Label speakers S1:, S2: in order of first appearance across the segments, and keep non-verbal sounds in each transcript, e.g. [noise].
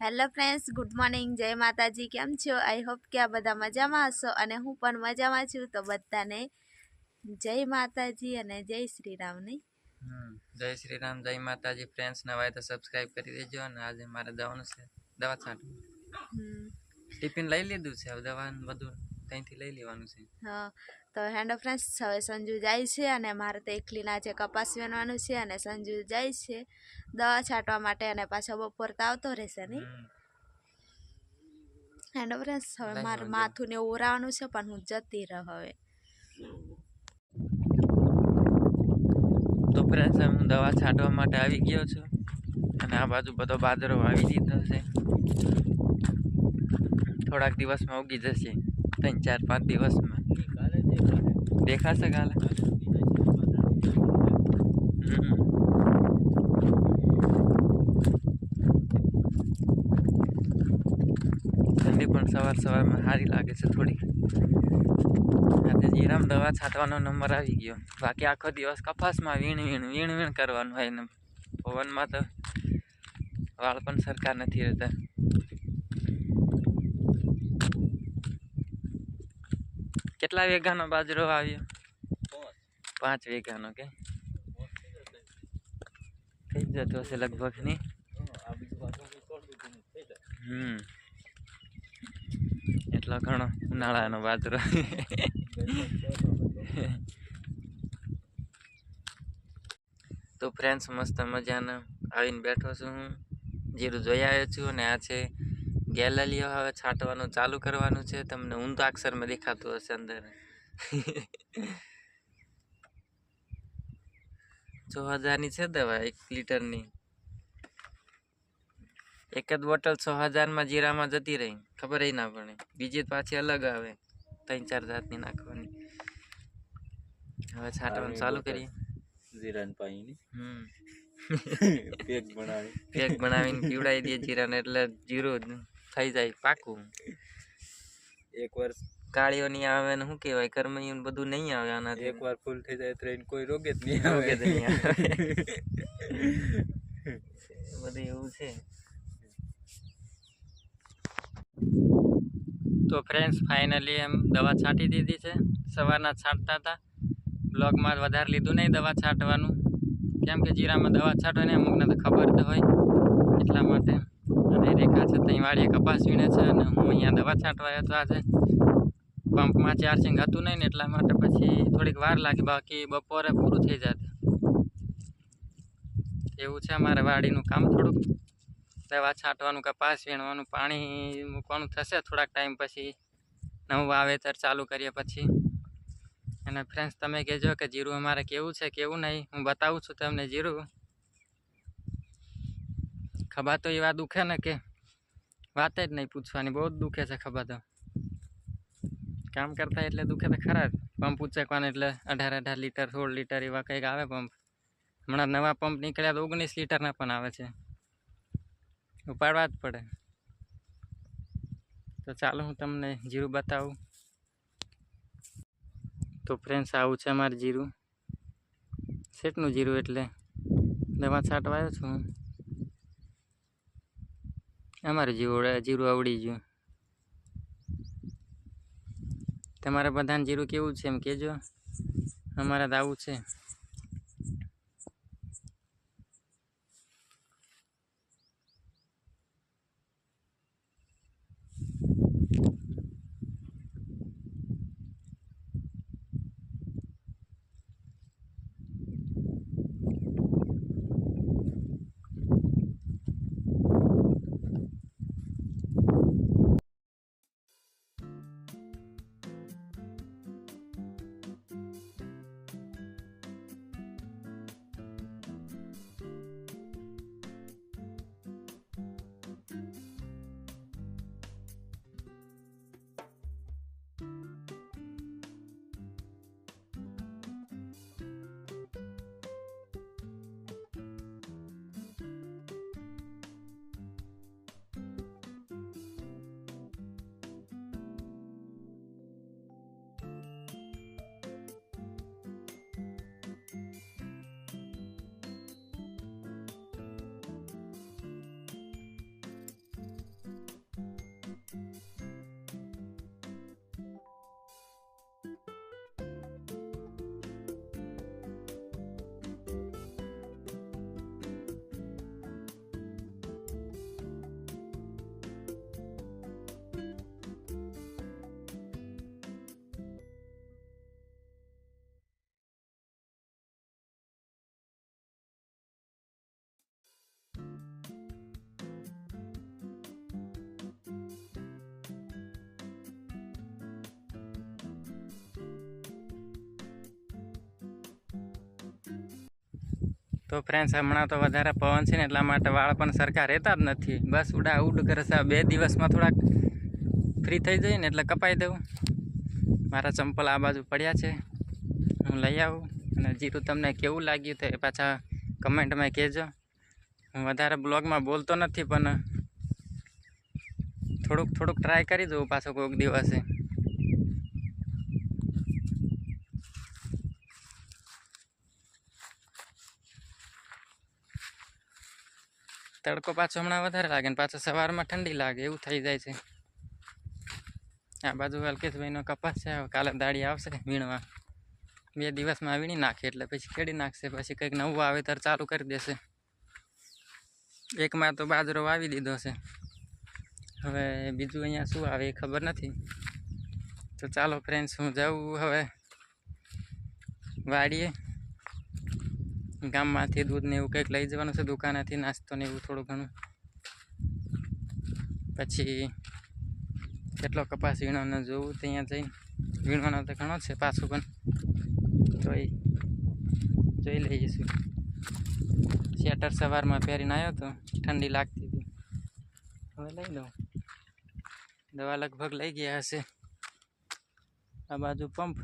S1: Hello friends good morning જય માતાજી કેમ છો? આઈ હોપ કે આ બધા મજામાં હશો અને હું પણ મજામાં છું. તો બધાને જય માતાજી અને જય શ્રી રામની
S2: જય શ્રી રામ જય માતાજી ફ્રેન્ડ્સ નવા હોય તો સબસ્ક્રાઇબ કરી દેજો અને આજે મારે દવાનું છે દવા છાંટવું. ટિફિન લઈ લીધું છે હવે દવાનું બધું ત્યાંથી લઈ લેવાનું છે.
S1: હા તો હેન્ડો ફ્રેન્ડ્સ હવે સંજુ જાય છે અને મારે તો એકલીના છે કપાસ વેનવાનું છે અને સંજુ જાય છે. દવા છાંટવા માટે અને પાછો બપોર તો આવતો રહેશે નહીં. હેન્ડો ફ્રેન્ડ્સ હવે મારે માથું ને ઓરાવાનું છે પણ હું જતી રહું હવે.
S2: તો ફ્રેન્ડ્સ હું દવા છાંટવા માટે આવી ગયો છું અને આ બાજુ બધો બાજરો વાવી દીધો છે. થોડાક દિવસમાં ઉગી જશે. ત્રણ ચાર પાંચ દિવસમાં. દેખાશે કાલે? ઠંડી પણ સવાર સવારમાં સારી લાગે છે થોડી. આજે જીરામ દવા છાંટવાનો નંબર આવી ગયો. બાકી આખો દિવસ કપાસમાં વીણ વીણ વીણ વીણ કરવાનું હોય ને. પવનમાં તો વાળ પણ સરકાર નથી રહેતા. કેટલા વેગાનો બાજરો આવ્યો પાંચ વેગાનો કે? થઈ જતો હશે લગભગ, ની? હમ. એટલો ઘણો ઉનાળાનો બાજરો. તો ફ્રેન્ડ્સ મસ્ત મજાના આવીને બેઠો છું હું. જીરું જોઈ આવ્યો છું અને આ છે ગેલેલિયો હવે છાંટવાનું ચાલુ કરવાનું છે. તમને ઊંધા અક્ષરમાં દેખાતું હશે અંદર. છ હજારની છે દવા એક લીટરની. એક જ બોટલ છ હજારમાં જીરામાં જતી રહી. ખબર ના પડે. બીજી પાછી અલગ આવે. ત્રણ ચાર જાતની નાખવાની. હવે છાંટવાનું ચાલુ કરીએ.
S3: જીરાન પાણી
S2: હમ. [laughs]
S3: પેક બનાવી.
S2: પેક બનાવીને પીવડાવી દઈએ જીરાને એટલે જીરું થઈ જાય પાકું.
S3: એક વર્ષ
S2: કાળીઓ નહીં આવે ને શું કહેવાય કરમૈયું બધું નહીં આવે આનાથી.
S3: એક વાર ફૂલ થઈ જાય એને કોઈ રોગે જ નહીં
S2: રોગે જ નહીં
S3: આવે. [laughs]
S2: બધું એવું છે. તો ફ્રેન્ડ્સ ફાઇનલી એમ દવા છાંટી દીધી છે. સવારના છાંટતા હતા. બ્લોગમાં વધારે લીધું નહીં દવા છાંટવાનું. કેમ કે જીરામાં દવા છાંટો ને અમુકને તો ખબર તો હોય એટલા માટે. અને રેખા છે ત્યાં વાડીએ કપાસ વીણે છે અને હું અહીંયા દવા છાંટવા આવ્યો હતો આજે. પંપમાં ચાર્જિંગ હતું નહીં ને એટલા માટે પછી થોડીક વાર લાગી, બાકી બપોરે પૂરું થઈ જાત. એવું છે અમારે વાડીનું કામ થોડુંક. દવા છાંટવાનું, કપાસ વીણવાનું, પાણી મૂકવાનું થશે થોડાક ટાઈમ પછી. નવું વાવેતર ચાલુ કરીએ પછી. અને ફ્રેન્ડ્સ તમે કહેજો કે જીરું અમારે કેવું છે, કેવું નહીં, હું બતાવું છું તમને જીરું. ખભા તો એવા દુખે ને કે વાત જ નહીં પૂછવાની, બહુ જ દુખે છે ખભા તો. કામ કરતા એટલે દુખે તો ખરા જ. પંપ ઉચકવાનું એટલે અઢાર અઢાર લીટર, સોળ લીટર એવા કંઈક આવે પંપ. હમણાં નવા પંપ નીકળ્યા તો ઓગણીસ લીટરના પણ આવે છે. ઉપાડવા જ પડે. તો ચાલો હું તમને જીરું બતાવું. તો ફ્રેન્ડ્સ આવું છે અમારું જીરું. શેટનું જીરું એટલે? દવા છાંટવા આવ્યો છું હું. અમારું જીરું જીરું આવડી ગયું. તમારા બધાને જીરું કેવું છે એમ કહેજો અમારા તો આવું છે. તો ફ્રેન્ડ્સ હમણાં તો વધારે પવન છે ને એટલા માટે વાળ પણ સરખા રહેતા જ નથી. બસ ઉડા ઉડ કરે છે. બે દિવસમાં થોડાક ફ્રી થઈ જઈએ ને એટલે કપાઈ દઉં. મારા ચંપલ આ બાજુ પડ્યા છે. હું લઈ આવું અને જીરું તમને કેવું લાગ્યું તો પાછા કમેન્ટમાં કહેજો. હું વધારે બ્લોગમાં બોલતો નથી, પણ થોડુંક થોડુંક ટ્રાય કરી દઉં પાછો કોઈક દિવસે. તડકો પાછો હમણાં વધારે લાગે ને પાછો સવારમાં ઠંડી લાગે, એવું થઈ જાય છે. આ બાજુ અલ્કેશભાઈનો કપાસ છે કાલે દાડી આવશે વીણવા. બે દિવસમાં વીણી નાખે એટલે પછી ખેડી નાખશે, પછી કંઈક નવું વાવેતર ચાલુ કરી દેશે. એકમાં તો બાજરો વાવી દીધો છે. હવે બીજું અહીંયા શું આવે એ ખબર નથી. તો ચાલો ફ્રેન્ડ્સ હું જાઉં હવે. વાડીએ. ગામમાંથી દૂધ ને એવું કંઈક લઈ જવાનું છે, દુકાનેથી નાસ્તો ને એવું થોડું ઘણું. પછી કેટલો કપાસ વીણવાનો જોવું ત્યાં જઈને. વીણવાનો તો ઘણો છે પાછું પણ. જોઈ જોઈ લઈએ શું સ્વેટર સવારમાં પહેરીને આવ્યો તો ઠંડી લાગતી હતી. હવે લઈ લઉં. દવા લગભગ લઈ ગયા હશે. આ બાજુ પંપ.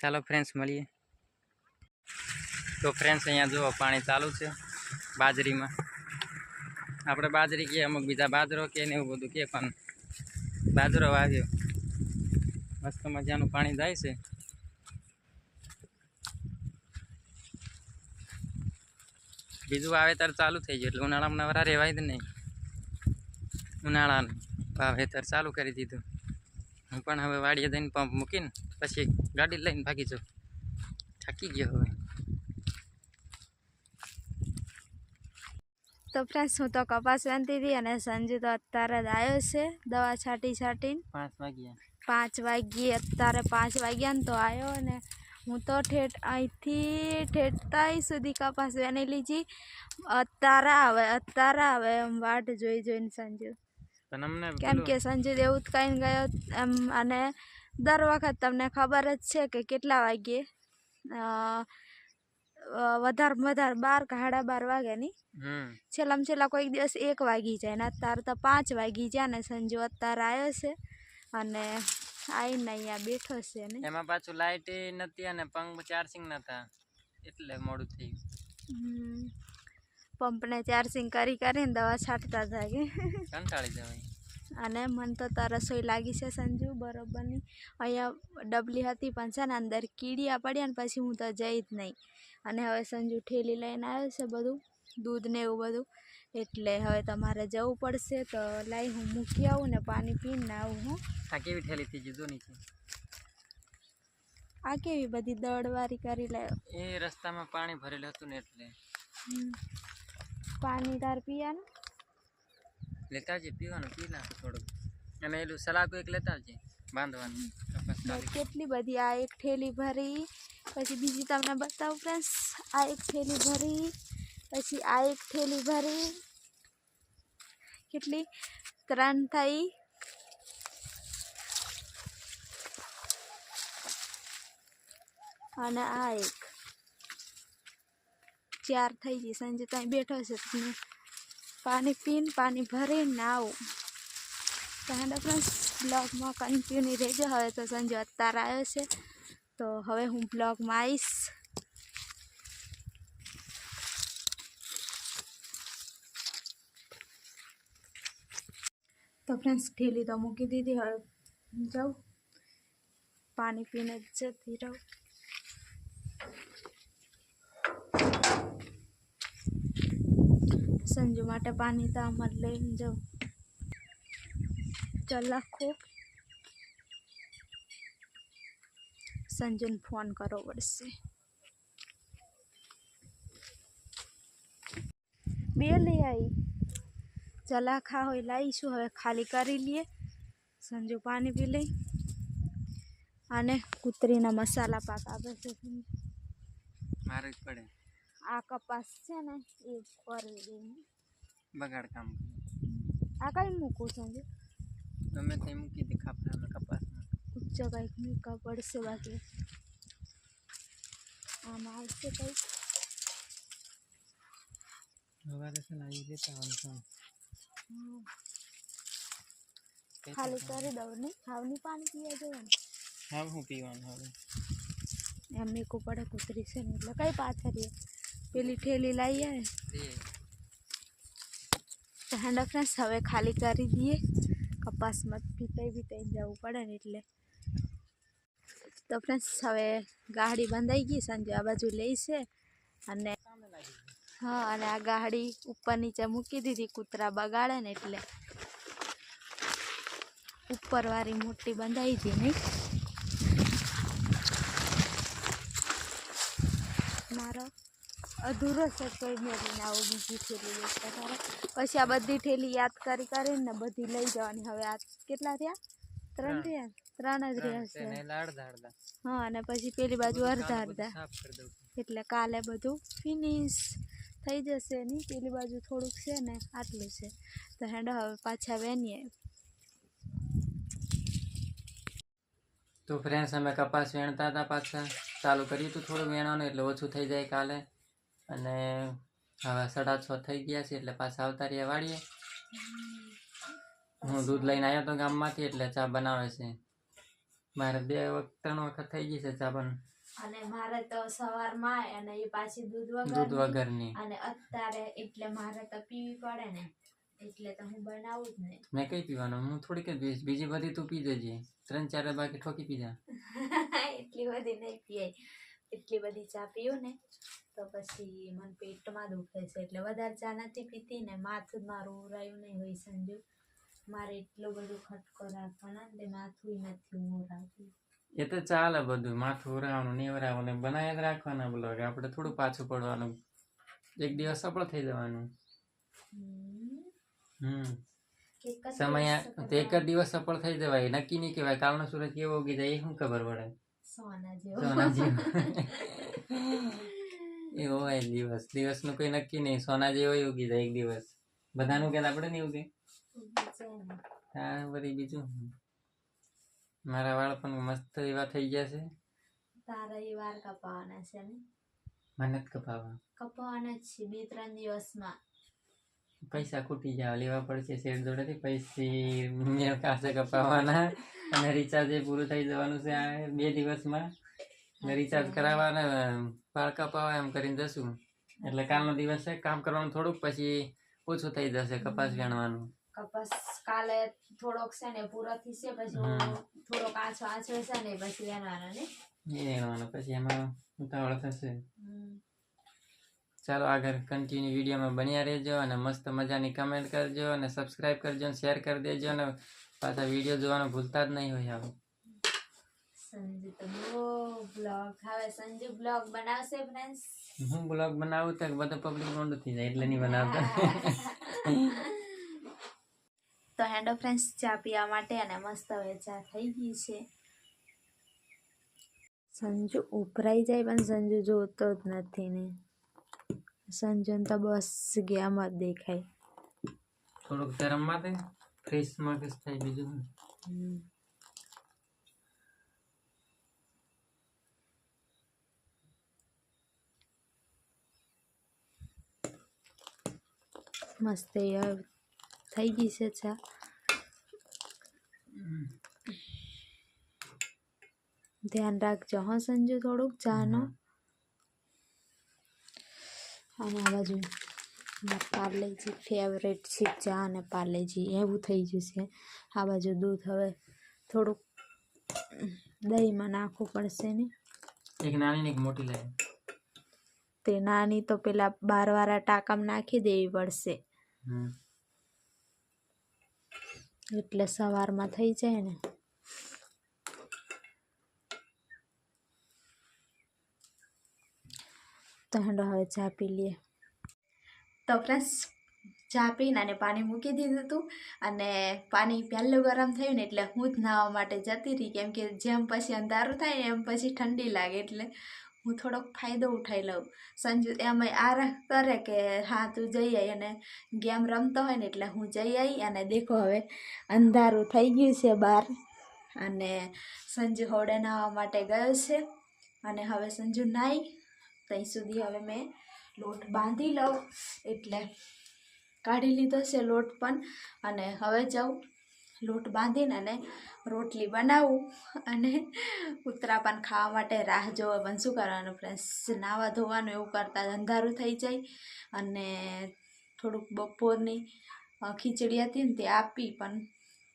S2: ચાલો ફ્રેન્ડ્સ મળીએ. તો ફ્રેન્ડ્સ અહીંયા જુઓ, પાણી ચાલુ છે બાજરીમાં. આપણે બાજરી કહીએ, અમુક બીજા બાજરો કે ને એવું બધું કે પણ બાજરો વાવ્યો. મસ્ત મજાનું પાણી જાય છે. બીજું વાવેતર ચાલુ થઈ ગયું, એટલે ઉનાળામાં નવરા રહેવાય જ નહીં. ઉનાળાનું વાવેતર ચાલુ કરી દીધું. હું પણ હવે વાડીએ જઈને પંપ મૂકીને પછી ગાડી લઈને ભાગી જાઉં. થાકી ગયો હવે.
S1: તો ફ્રેન્ડ્સ હું તો કપાસ વાંધી હતી અને સંજુ તો અત્યારે જ આવ્યો છે દવા છાંટી છાંટીને.
S2: પાંચ વાગ્યા.
S1: પાંચ વાગ્યે અત્યારે પાંચ વાગ્યા ને તો આવ્યો ને હું તો ઠેઠ અહીંથી ઠેઠતાઈ સુધી કપાસ વેની લીધી. અત્યારે આવે અત્યારે આવે એમ વાટ જોઈ જોઈને સંજુ. કેમ કે સંજય દેવું કઈ ગયો એમ અને દર વખત તમને ખબર જ છે કે કેટલા વાગ્યે વધારે વધારે બાર કે સાડા બાર વાગે નહીં
S2: હમ.
S1: છેલ્લામાં છેલ્લા કોઈક દિવસ એક વાગી જાય ને અત્યારે તો પાંચ વાગી જાય ને સંજુ અત્યારે આવ્યો છે અને આવીને અહીંયા બેઠો છે ને.
S2: એમાં પાછું લાઇટ નથી અને પંખ ચાર્જિંગ નતા એટલે મોડું થઈ ગયું.
S1: પંપને ચાર્જિંગ કરી કરીને દવા છાંટતા થાય
S2: કંટાળી જવાય.
S1: અને મને તો તો રસોઈ લાગી છે સંજુ બરોબરની અહીંયા ડબલી હતી પણ છે ને અંદર કીડિયા પડ્યા ને પછી હું તો જઈ જ નહીં અને હવે સંજુ ઠેલી લઈને આવ્યો છે બધું દૂધ ને એવું બધું. એટલે હવે તમારે જવું પડશે તો લાઈ હું મૂકી આવું ને પાણી પીને આવું હું.
S2: આ કેવી ઠેલી થઈ ગઈ નીચે
S1: આ કેવી બધી દળવારી કરી લાવ્યો
S2: એ રસ્તામાં પાણી ભરેલું હતું ને એટલે.
S1: પાણી તાર પીવાનું
S2: લેતા આવજે પીવાનું પી નાખો થોડુંક. અને એલું સલાકું એક લેતા આવજે બાંધવાનું.
S1: કેટલી બધી આ એક થેલી ભરી પછી બીજી તમને બતાવું ફ્રેન્ડ્સ આ એક થેલી ભરી પછી આ એક થેલી ભરી. કેટલી ત્રણ થઈ. અને આ એક. ચાર થઈ ગઈ સાંજે ત્યાં બેઠો છે તમે પાણી પીને પાણી ભરી નાવ ત્યાં ફ્રેન્ડ્સ બ્લોગમાં કન્ટિન્યુ રહેજો હવે તો સંજો અત્યારે આવ્યો છે. તો હવે હું બ્લોગમાં આવીશ. તો ફ્રેન્ડ્સ ઢીલી તો મૂકી દીધી. હવે જાઉં. પાણી પીને જતી રહું. સંજુ માટે પાણી તો અમારે લઈને જાઉં. ચાલ સંજુને ફોન કરવો પડશે. બે લઈ આવી ચલાખા હોય લાવીશું હવે ખાલી કરી લઈએ. સંજુ પાણી પી લઈ. અને કૂતરીના મસાલા પાક આવે છે.
S2: મારે પડે.
S1: આ કપાસ છે ને એ કરી દઈએ
S2: બગાડ કામ કરે.
S1: આ કઈ મૂકું સંજુ
S2: ગમે તે મૂકી દે ખાપરામાં કપાસમાં
S1: ઉચ્ચ કંઈક મૂકવા પડશે બાકી આમાં આવશે કંઈ
S2: સવારે છે ને આવી લેતા આવવાનું
S1: હમ. ખાલી કરી દઉં નહીં ખાવની પાણી પીવા જવાનું
S2: હા હું પીવાનું હવે
S1: એમને કો પડે કૂતરી છે ને એટલે કઈ પાછળ પેલી ઠેલી લાવી આવે તો હેન્ડ ફ્રેન્ડ્સ હવે ખાલી કરી દઈએ. કપાસમાં ભીતાઈ ભીતાઈ જવું પડે ને એટલે. તો ફ્રેન્ડ્સ હવે ગાડી બંધાઈ ગઈ સાંજે આ બાજુ લઈ છે. અને હા અને આ ગાડી ઉપર નીચે મૂકી દીધી કૂતરા બગાડે ને એટલે. ઉપરવાળી મોટી બંધાઈ હતી નહીં મારો અધૂરો છે કોઈ મેળવીને આવું બીજી થેલી વેચતા તારે પછી આ બધી થેલી યાદ કરી કરીને ને બધી લઈ જવાની. હવે આ કેટલા થયા? ત્રણ. થયા? ત્રણ જ રહ્યા છે હા અને પછી પેલી બાજુ અડધા અડધા. એટલે કાલે બધું ફિનિશ થઈ જશે નહીં પેલી બાજુ થોડુંક છે ને આટલું છે. તો હેડો હવે પાછા વેનીએ.
S2: તો ફ્રેન્ડ્સ અમે કપાસ વેણતા હતા પાછા. ચાલુ કર્યું હતું થોડું વેણવાનું એટલે ઓછું થઈ જાય કાલે. અને હવે સાડા છ થઈ ગયા છે એટલે પાછા આવતા રહ્યા વાળીએ. હું દૂધ લઈને આવ્યો હતો ગામમાંથી એટલે ચા બનાવે છે. મારે બે વખત ત્રણ વખત થઈ ગઈ છે ચા પણ
S1: અને મારે તો સવારમાં અને એ પાછી દૂધ
S2: દૂધ વગરની.
S1: અને અત્યારે એટલે મારે તો પીવી પડે ને એટલે તો હું બનાવું જ નહીં.
S2: મેં કઈ પીવાનું? હું થોડીક જ પીશ બીજી બધી તું પી જજે. ત્રણ ચાર બાકી ઠોકી પીજા [laughs]
S1: એટલી બધી નહીં પીવાય. એટલી બધી ચા પીવું ને તો પછી મને પેટમાં દુખે છે. એટલે વધારે ચા નથી પીતી ને માથું મારું ઉરાયું નહીં હોય સંજુ. મારે એટલું બધું ખટકો રાખવાના એટલે માથું નથી ઉરાતું.
S2: એ તો ચાલે બધું માથું ઉરાવવાનું નેવરાવવાનું ને બનાવી જ રાખવાના બ્લોગ આપણે થોડું પાછું પડવાનું. એક દિવસ સફળ થઈ જવાનું.
S1: હમ.
S2: સમય એક જ દિવસ સફળ થઈ જવાય. નક્કી નહીં કહેવાય. કાલનો સૂરજ કેવો ઉગી જાય એ શું ખબર પડે?
S1: સોના જેવો
S2: સોના જેવો [laughs] એવો હોય દિવસ. દિવસનું કોઈ નક્કી નહીં. સોના જેવો ઉગી જાય એક દિવસ. બધાનું કહેતા આપણે નહીં ઉગી
S1: જાય
S2: હા બધી બીજું? મારા વાળ પણ મસ્ત એવા થઈ ગયા છે.
S1: તારા એ વાર કપાવાના છે ને?
S2: મને જ કપાવા
S1: કપાવાના જ છે. બે ત્રણ દિવસમાં.
S2: પૈસા ખૂટી જાય લેવા પડશે શેર જોડેથી પૈસી મેળ કપાવવાના અને રિચાર્જ એ પૂરું થઈ જવાનું છે બે દિવસમાં. રિચાર્જ કરાવવાના વાળ કપાવવા એમ કરીને જશું. એટલે કાલનો દિવસ છે કામ કરવાનું થોડુંક પછી ઓછું થઈ જશે કપાસ વેણવાનું.
S1: કપાસ કાલે થોડોક છે ને પૂરો થશે પછી થોડોક આછો આછો છે ને પછી વેણવાનો ને?
S2: એ વેણવાનું પછી એમાં ઉતાવળ થશે. ચાલો આગળ કન્ટિન્યુ વિડીયોમાં બન્યા રહેજો અને મસ્ત મજાની કમેન્ટ કરજો અને સબસ્ક્રાઈબ કરજો અને શેર કરી દેજો અને પાછા વીડિયો જોવાનું ભૂલતા જ નહીં હોય આવો.
S1: સંજુ તો બહુ બ્લોગ હવે સંજુ બ્લોગ બનાવશે ફ્રેન્ડ્સ
S2: હું બ્લોગ બનાવું તો બધો પબ્લિક મોંડું થઈ જાય એટલે નહીં બનાવતા. [laughs]
S1: તો હેન્ડો ફ્રેન્ડ્સ ચા પીવા માટે અને મસ્ત હવે ચા થઈ ગઈ છે. સંજુ ઉભરાઈ જાય પણ સંજુ જોતો જ નથી ને. સંજુને તો બસ ગયા મત દેખાય.
S2: થોડુંક ગરમમાં દે ફ્રેશમાં કે થાય બીજું
S1: મસ્ત યાર થઈ ગઈ છે ચા. ધ્યાન રાખજો હો સંજુ થોડુંક ચાનો. અને આ બાજુ પાર્લેજી ફેવરેટ છે ચા અને પાર્લેજી એવું થઈ જશે. આ બાજુ દૂધ હવે થોડુંક દહીંમાં નાખવું પડશે ને.
S2: એક નાની ને એક મોટી લાઈન.
S1: તે નાની તો પેલા બારવાળા ટાંકામાં નાખી દેવી પડશે. એટલે સવારમાં થઈ જાય ને. તો હેડો હવે ચા પી લઈએ. તો ફ્રેન્ડ્સ, ચા પીને અને પાણી મૂકી દીધું હતું અને પાણી પહેલું ગરમ થયું ને એટલે હું જ નાહવા માટે જતી રહી કેમ કે જેમ પછી અંધારું થાય ને એમ પછી ઠંડી લાગે એટલે હું થોડોક ફાયદો ઉઠાઈ લઉં. સંજુ એમ આ કરે કે હા, તું જઈ આવી અને ગેમ રમતો હોય ને એટલે હું જઈ આવી અને દેખો હવે અંધારું થઈ ગયું છે બહાર અને સંજુ હોડે નાહવા માટે ગયો છે અને હવે સંજુ નાહી ત્યાં સુધી હવે મેં લોટ બાંધી લઉં, એટલે કાઢી લીધો છે લોટ પણ. અને હવે જાઉં લોટ બાંધીને અને રોટલી બનાવું અને કૂતરા પણ ખાવા માટે રાહ જોવે. પણ શું કરવાનું ફ્રેન્ડ્સ નાવા ધોવાનું એવું કરતાં અંધારું થઈ જાય અને થોડુંક બપોરની ખીચડી હતી ને તે આપી, પણ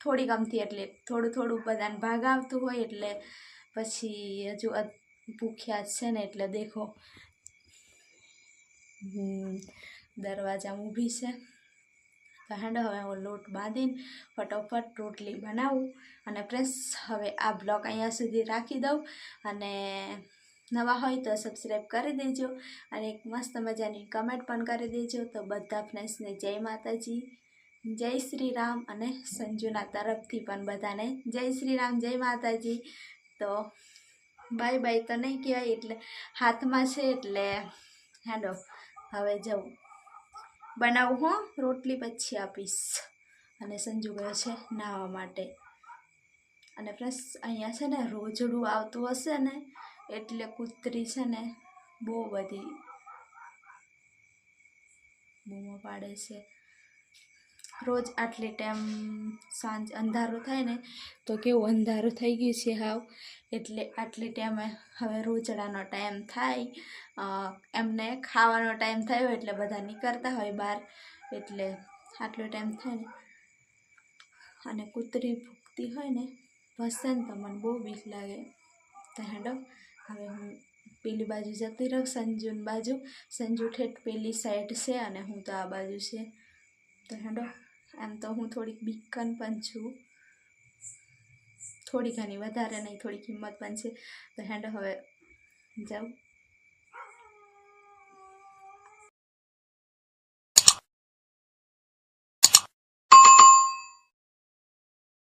S1: થોડીક ગમતી એટલે થોડું થોડું બધાને ભાગ આવતું હોય એટલે પછી હજુ ભૂખ્યા છે ને એટલે દેખો. હમ, દરવાજામાં ઊભી છે. તો હેંડો હવે હું લોટ બાંધીને ફટોફટ રોટલી બનાવું અને પ્રેસ હવે આ બ્લોગ અહીંયા સુધી રાખી દઉં. અને નવા હોય તો સબસ્ક્રાઈબ કરી દેજો અને એક મસ્ત મજાની કમેન્ટ પણ કરી દેજો. તો બધા ફ્રેન્ડ્સને જય માતાજી જય શ્રી રામ અને સંજુના તરફથી પણ બધાને જય શ્રી રામ જય માતાજી. તો બાય બાય તો નહીં કહેવાય એટલે હાથમાં છે એટલે હેંડો. હવે જવું. બનાવું હો, રોટલી પછી આપીશ. અને સંજુ ગયો છે નાહવા માટે. અને પ્લસ અહીંયા છે ને, રોજડું આવતું હશે ને, એટલે કૂતરી છે ને, બહુ બધી બૂમો પાડે છે. રોજ આટલી ટાઈમ સાંજ અંધારું થાય ને, તો કેવું અંધારું થઈ ગયું છે હાવ. એટલે આટલી ટાઈમે હવે રોજડાનો ટાઈમ થાય એમને ખાવાનો ટાઈમ થયો એટલે બધા નીકળતા હોય બહાર, એટલે આટલો ટાઈમ થાય ને. અને કૂતરી ભૂખતી હોય ને ભસે ને તો મને બહુ બીક લાગે. તો હેડો, હવે હું પેલી બાજુ જતી રહું, સંજુન બાજુ. સંજુ ઠેઠ પેલી સાઈડ છે અને હું તો આ બાજુ છે. તો હેડો. એમ તો હું થોડીક બીકન પણ છું. થોડી ઘણી વધારે નહીં, થોડી કિંમત પણ છે. તો હેન્ડ હવે જાઉં.